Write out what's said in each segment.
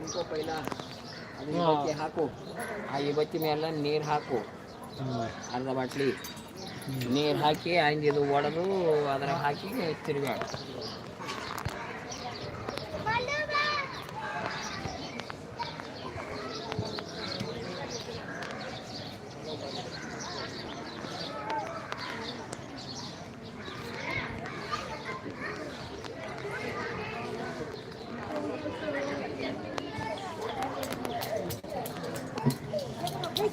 ತಿನ್ಕೋ ಪೈಲ. ಅದು ಇವತ್ತಿ ಹಾಕು. ಆ ಇವತ್ತಿ ಮೇಲೆ ನೀರು ಹಾಕು. ಅರ್ಧ ಬಾಟ್ಲಿ. ನೀರು ಹಾಕಿ ಹಂಗಿದು ಒಡೆದು ಅದ್ರಾಗ ಹಾಕಿ ತಿರುಗಾಡು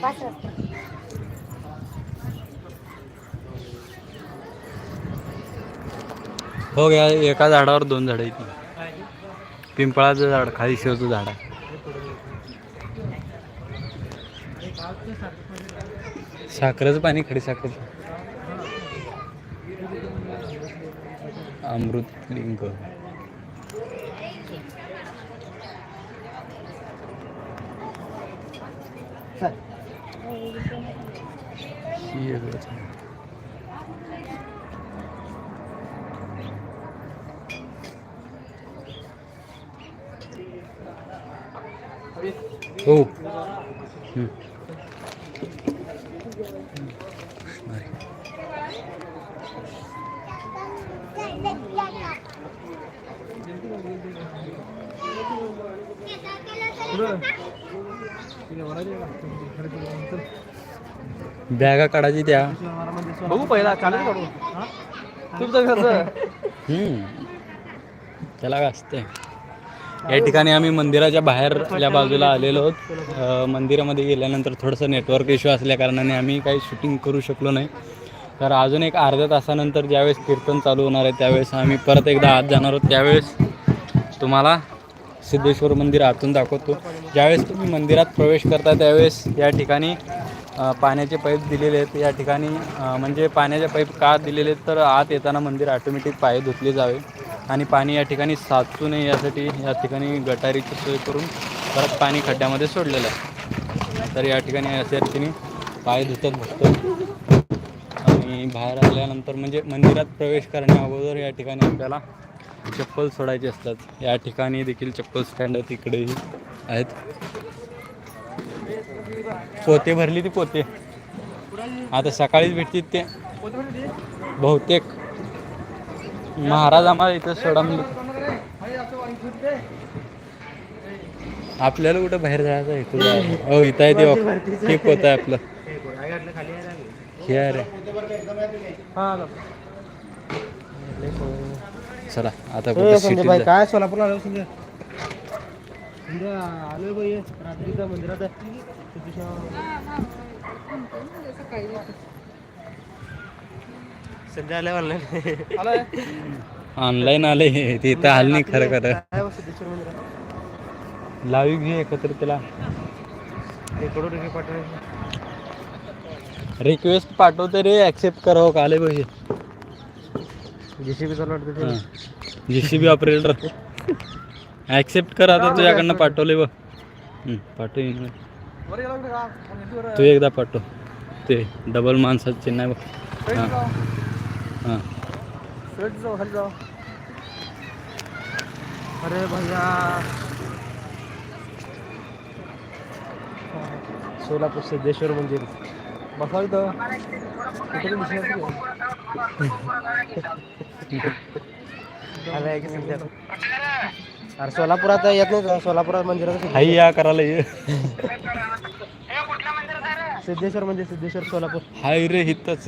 Gracias. हो गया एका झाडावर दोन झाडं आहेत. पिंपळाचं झाड खाली शेवचं झाड. आहे साखरेचं पाणी खडी साखर अमृत लिंग ही हो. बॅगा काढायची त्या बघू पहिला चालेल काढू तुमचं कसं हम्म. त्याला असते या ठिकाणी आम्ही मंदिराच्या बाहेरल्या बाजूला आलेलो आहोत. मंदिरामध्ये गेल्यानंतर थोडंसं नेटवर्क इश्यू असल्या कारणाने आम्ही काही शूटिंग करू शकलो नाही. तर अजून एक अर्ध्या तासानंतर ज्यावेळेस कीर्तन चालू होणार आहे त्यावेळेस आम्ही परत एकदा आत जाणार आहोत. त्यावेळेस तुम्हाला सिद्धेश्वर मंदिर आतून दाखवतो. ज्यावेळेस तुम्ही मंदिरात प्रवेश करता त्यावेळेस या ठिकाणी पाण्याचे पाईप दिलेले आहेत. या ठिकाणी म्हणजे पाण्याचे पाईप का दिलेले आहेत तर आत येताना मंदिर ऑटोमॅटिक पाय धुतले जावे. आणि पाणी या ठिकाणी साचू नये यासाठी या ठिकाणी गटारीची सोय करून परत पाणी खड्ड्यामध्ये सोडलेलं आहे. तर या ठिकाणी अशा रीतीने पाय धुतात भक्त आणि बाहेर आल्यानंतर म्हणजे मंदिरात प्रवेश करण्या अगोदर या ठिकाणी आपल्याला चप्पल सोडायचे असतात. या ठिकाणी देखील चप्पल स्टँड आहेत इकडेही आहेत. पोते भरली ती पोते. आता सकाळीच भेटतील ते. बहुतेक. महाराज आम्हाला इथं सोडा म्हणले. आपल्याला कुठं बाहेर जायचं आहे? जायचं हो इथं आहे ते. ठीक होत आहे आपलं. हे आहे रे. चला आता. काय सोलापूरला आलो संजय? संजय आलोय बाई. रात्रीचा मंदिरात संजय आलाय ऑनलाईन ऑनलाईन आले. ते इथं आलं नाही खरं खरं. काय हो सिद्धेश्वर मंदिरात लावी घे एकत्र त्याला पाठवायचं रिक्वेस्ट पाठवते रे ॲक्सेप्ट करावं का आले पाहिजे जेसीबी चालू वाटतं G C B operator accept कर आता तुझ्याकडनं पाठवले बघ. हं, पाठव email. तू एकदा पाठव. ते डबल माणसाचं चिन्ह आहे बघ. हां. हां. जाऊ खाली जाऊ. अरे भैया. सोलापूर सिद्धेश्वर मंदिर. बसा इथं. कुठे दिसणार अरे सोलापुरात येत नाही का? सोलापुरात मंदिरात हाई या करायला ये. सिद्धेश्वर म्हणजे सिद्धेश्वर सोलापूर. हाय रे हितच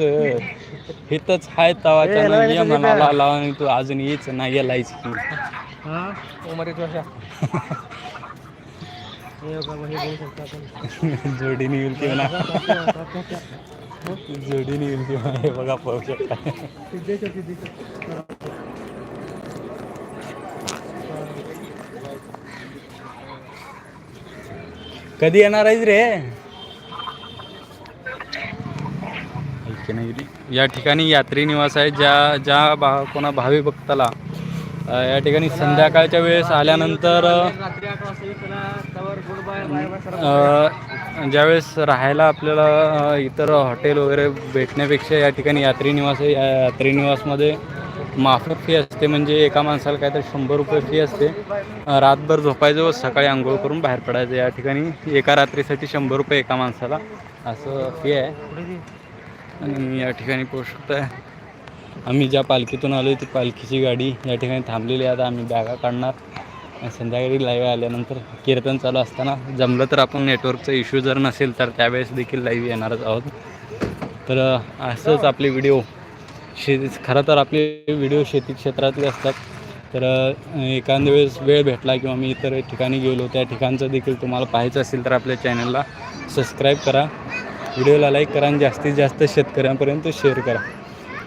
हितच हाय तवाच्या ना ये म्हणाला लावा आणि तू अजून येच नाही यायलाच की हा? उमरीत वर्षा. हे बघा, हे बघू शकता आपण. जोडीने येईल ती म्हणा. जोडीने येईल म्हणा हे बघा पाहू शकता. सिद्धेश्वर सिद्धेश्वर. कधी येणार आहेस रे? रत्नागिरी. या ठिकाणी यात्री निवास आहे ज्या ज्या भा कोणा भावी भक्ताला या ठिकाणी संध्याकाळच्या वेळेस आल्यानंतर ज्यावेळेस राहायला आपल्याला इतर हॉटेल वगैरे भेटण्यापेक्षा या ठिकाणी यात्री निवास आहे. या यात्री निवासमध्ये माफक फी असते म्हणजे एका माणसाला काहीतरी शंभर रुपये फी असते. रातभर झोपायचं व सकाळी आंघोळ करून बाहेर पडायचं. या ठिकाणी एका रात्रीसाठी शंभर रुपये एका माणसाला असं फी आहे. आणि या ठिकाणी पोहोचू शकताय. आम्ही ज्या पालखीतून आलो ती पालखीची गाडी या ठिकाणी थांबलेली आहे. आता आम्ही बॅगा काढणार आणि संध्याकाळी लाईव्ह आल्यानंतर कीर्तन चालू असताना जमलं तर आपण नेटवर्कचा इश्यू जर नसेल तर त्यावेळेस देखील लाईव्ह येणारच आहोत. तर असंच आपले व्हिडिओ शेती खरं तर आपले व्हिडिओ शेती क्षेत्रातले असतात. तर एखाद्या वेळेस वेळ भेटला किंवा मी इतर ठिकाणी गेलो त्या ठिकाणचं देखील तुम्हाला पाहायचं असेल तर आपल्या चॅनलला सबस्क्राईब करा. व्हिडिओला लाईक करा आणि जास्तीत जास्त शेतकऱ्यांपर्यंत शेअर करा.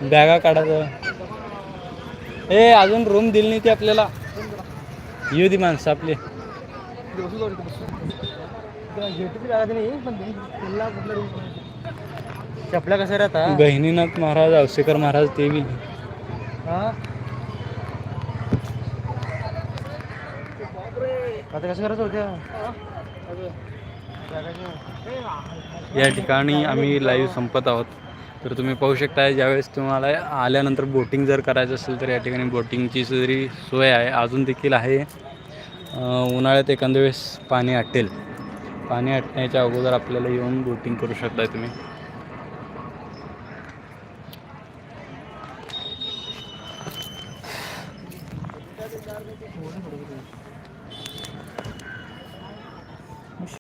बॅगा काढायचं ए अजून रूम दिली नाही ती आपल्याला. येऊ दे माणसं आपली? चपल्या कशा राहता गहिनीनाथ महाराज औसेकर महाराज ते बी. हा? आता कसं करायचं होत्या या ठिकाणी आम्ही लाईव्ह संपत आहोत. तर तुम्ही पाहू शकता ज्यावेळेस तुम्हाला आल्यानंतर बोटिंग जर करायचं असेल तर या ठिकाणी बोटिंगची जरी सोय आहे अजून देखील आहे. उन्हाळ्यात एखाद्या वेळेस पाणी आटेल. पाणी आटण्याच्या अगोदर आपल्याला येऊन बोटिंग करू शकता तुम्ही.